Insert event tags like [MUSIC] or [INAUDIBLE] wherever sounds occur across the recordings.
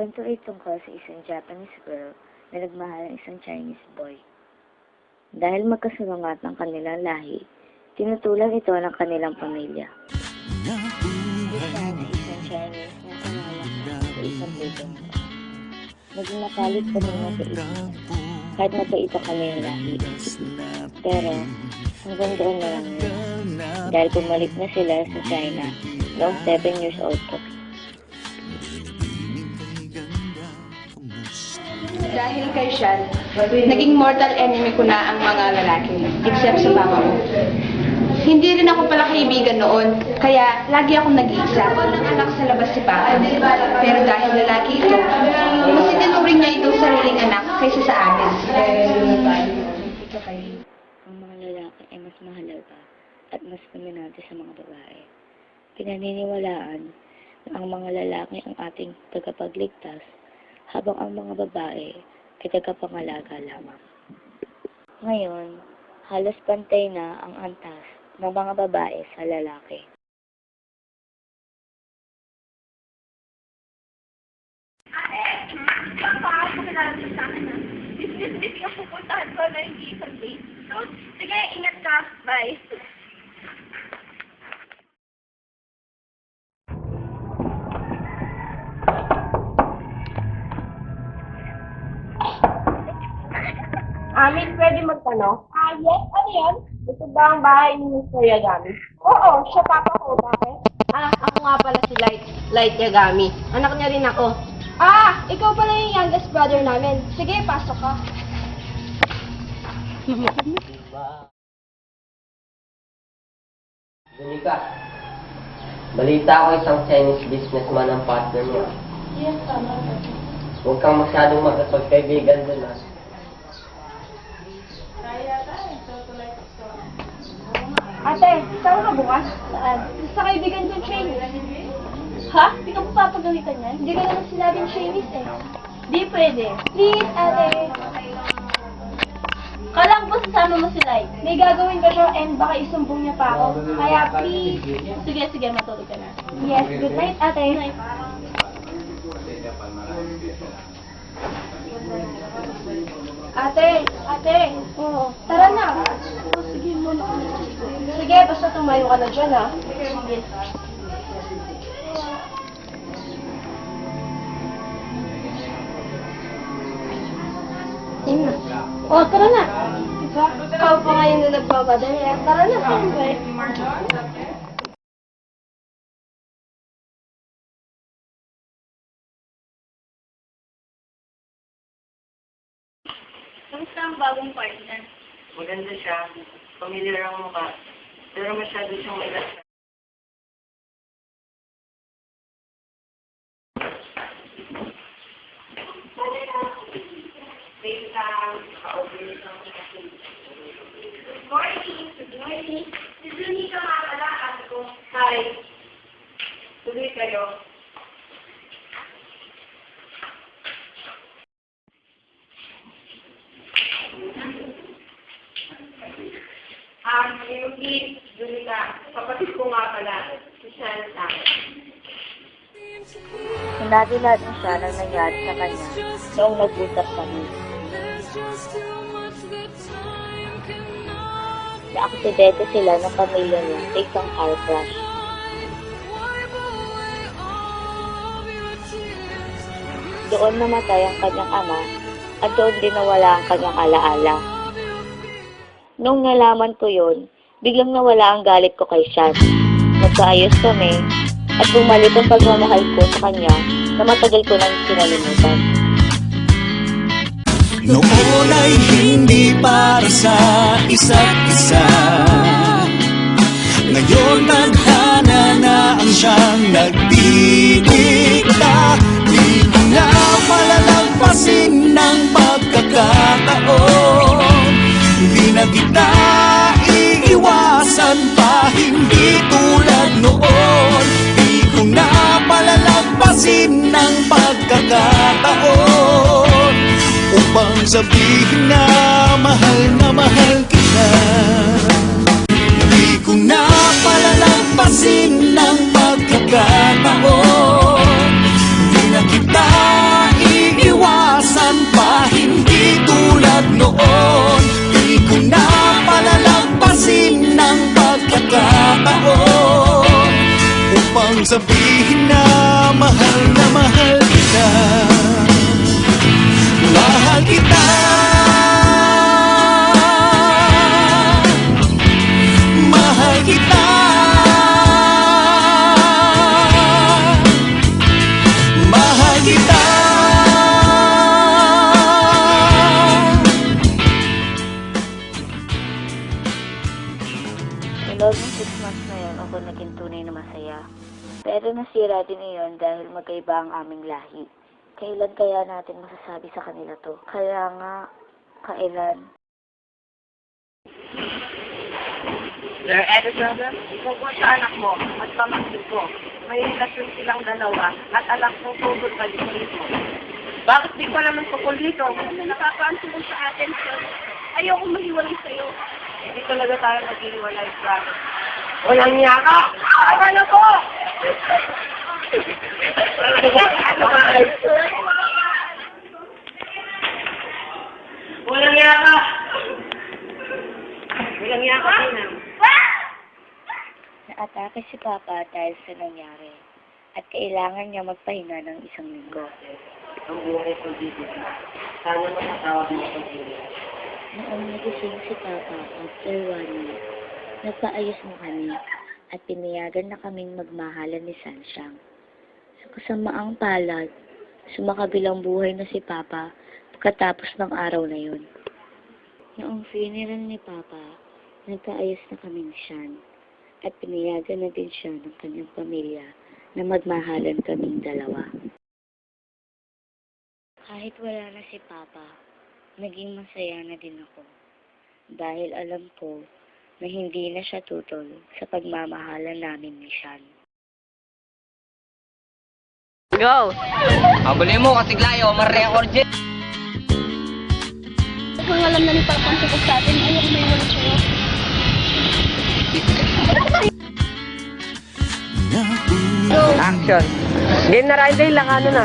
kwento ay tungkol sa isang Japanese girl na nagmahal ng isang Chinese boy. Dahil magkasalungat ng kanilang lahi, tinutulan ito ng kanilang pamilya. Isa na isang Chinese na pangalan sa isang bigong Naging mapalit pa nila sa isa, kahit magkaita kami ng lahi. Pero, hanggang doon na lang yun. Dahil bumalik na sila sa China noong 7 years old ko. Dahil kay Sean, naging mortal enemy ko na ang mga lalaki, except sa papa ko. Hindi rin ako pala kaibigan noon, kaya lagi akong nag-iisa. Walang anak sa labas si Papa. Pero dahil lalaki ito, mas itinuring niya itong sariling anak kaysa sa amin. Ito kayo, ang mga lalaki ay mas mahalaga at mas dominante sa mga babae. Pinaniniwalaan na ang mga lalaki ang ating tagapagligtas habang ang mga babae ay tagapangalaga lamang. Ngayon, halos pantay na ang antas ng mga babae sa lalaki. Paano mo kilala sa akin na? Business yung pupuntahan ko na hindi isang date. So, sige, ingat ka. Bye. Amin, pwede magtanong? Ah, yes, ano yan? Ito ba ang bahay ni Miss Yagami? Oo, siya papa ko, bakit? Ah, ako nga pala si Light, Light Yagami. Anak niya rin ako. Ah, ikaw pala yung youngest brother namin. Sige, pasok ka. Monica, balita ko isang Chinese businessman ang partner mo. Yes, tama. Huwag kang masyadong magkapagkaibigan dun ha. Ate, saan ka bukas? Saan? Sa kaibigan kong Chinese. Ha? Hindi ka pa papagalitan yan? Hindi ka naman sinabing Chinese eh. Di pwede. Please, ate. Kala ko ba sasama mo si Lai? May gagawin ba siya and baka isumbong niya pa ako? Kaya please. Sige, sige, matulog ka na. Yes, good night, ate. Good night. Ate, ate. Oo. Tara na. Oh, sige, muna ka na. Sige, basta tumayo ka na dyan, ha? Sige. Ina. Oh, tara na. Diba? Ikaw pa ngayon na nagbabadali. eh. Tara na, siyempre. Kamusta ang bagong partner? Maganda siya, familiar ang mukha, pero masyado siyang mailas. Morning. Good morning. Si Junie ka nga pala, ate ko. Hi. Tuloy kayo. Um, Junie ka, kapatid ko nga pala, si Shan sa. Sinabi natin siya nang nangyari sa kanya noong nag-usap kami. Naaksidente sila ng pamilya niya sa isang car crash. Doon namatay ang kanyang ama at doon din nawala ang kanyang alaala. Nung nalaman ko yun, biglang nawala ang galit ko kay Sean. Nagkaayos kami at bumalik ang pagmamahal ko sa kanya na matagal ko nang kinalimutan. Noon ay hindi para sa isa't isa Ngayon tadhana na ang siyang nagdidikta Di na palalagpasin ng pagkakataon sabihin na mahal na mahal kita. Hindi ko na palalampasin ng pagkakataon Hindi na kita iiwasan pa hindi tulad noon. Hindi ko na palalampasin ng pagkakataon Upang sabihin din iyon dahil magkaiba ang aming lahi. Kailan kaya natin masasabi sa kanila to? Kaya nga, kailan? Sir Edison, tungkol sa anak mo at pamangkin ko, may relasyon silang dalawa at anak mo tungkol pa dito. Bakit di ka naman tukol dito? Ano nakakaantulong sa atin, sir? Ayoko mahiwalay sa'yo. Hindi talaga tayo maghihiwalay, promise. Walang niya ka! Ano ko? Walang niya ka! Walang niya ka, Tina. Naatake si Papa dahil sa nangyari at kailangan niya magpahinga ng isang linggo. Ang buhay ko dito. Sana makatawag mo dito. Noong nagising si Papa after one week, nagpaayos mo kami at pinayagan na kaming magmahalan ni Sansyang. Sa kasamaang palad, sumakabilang buhay na si Papa pagkatapos ng araw na yun. Noong funeral ni Papa, nagkaayos na kami ni Sean at pinayagan na din siya ng kanyang pamilya na magmahalan kaming dalawa. Kahit wala na si Papa, naging masaya na din ako. Dahil alam ko na hindi na siya tutol sa pagmamahalan namin ni Sean. Go! Abulin mo kasi glayo, ma-record dyan. Kung alam na ni Papa ang tungkol sa atin, ayoko may wala sa'yo. Action! Game na rin tayo lang, ano na.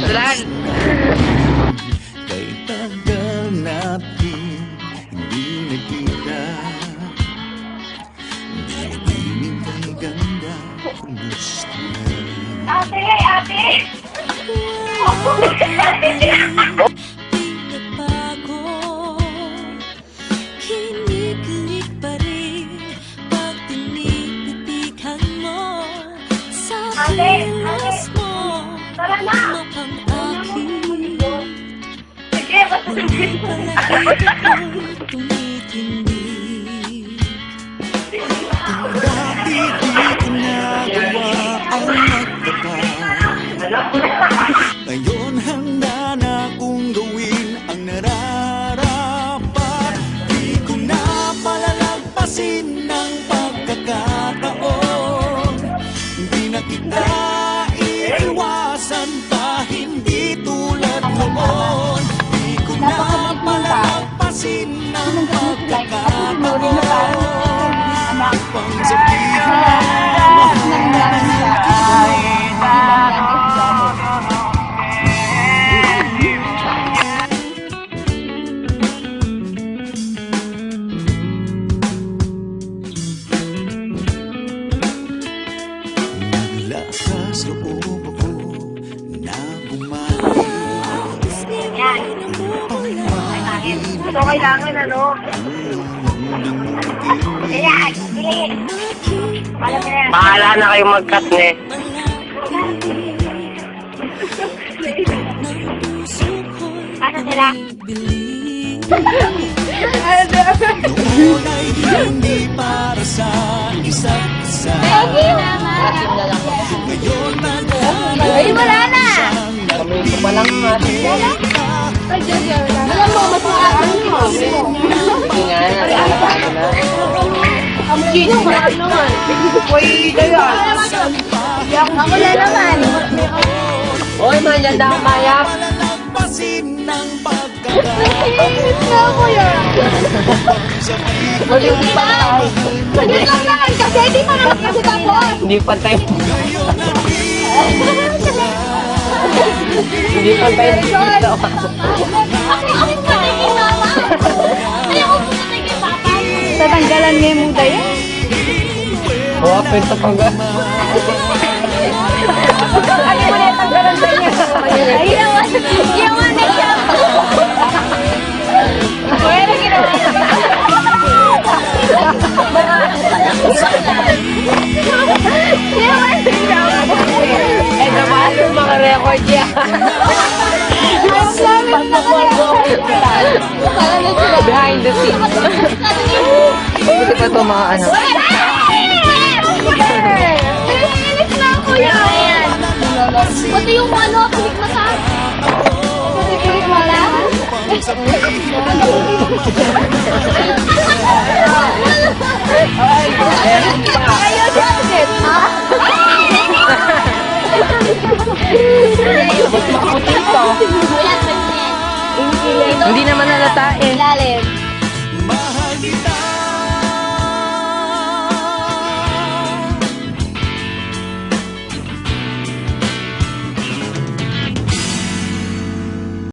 Sulan! Sa Ate, kilos mo Tara na! Sige, basta [LAUGHS] Ngayon handa na kong gawin ang nararapat. Di ko na palalagpasin ng pagkakataon. Hindi na kita iiwasan pa hindi tulad noon. Di ko na palalagpasin ng pagkakataon kailangan, ano? Alam mo na yan. Bahala na kayo mag-cut ne. Ano sila? Hindi para sa isa't isa Ngayon na Ay, wala na! Kami ko pa lang nga. Alam mo, mas maaari mo. Hindi nga, nakakatago na. Ang gino, wala naman. Uy, kaya. Ako na naman. Hoy, man, yan daw mayap. Nainis na ako yan. Mali yung pantay. Saglit lang naman kasi hindi pa naman kasi tapos. Hindi pantay. [LAUGHS] Hindi. Sorry. Ako yung papa. Tatanggalan niya yung muda yan. Oh, pwede pang [LAUGHS] Ano record yan. Behind the scenes. Buti pa ito mga ano. Naiinis na ako yan. Pati yung ano, kulikmata. Kulikmata? Hindi naman nalata eh.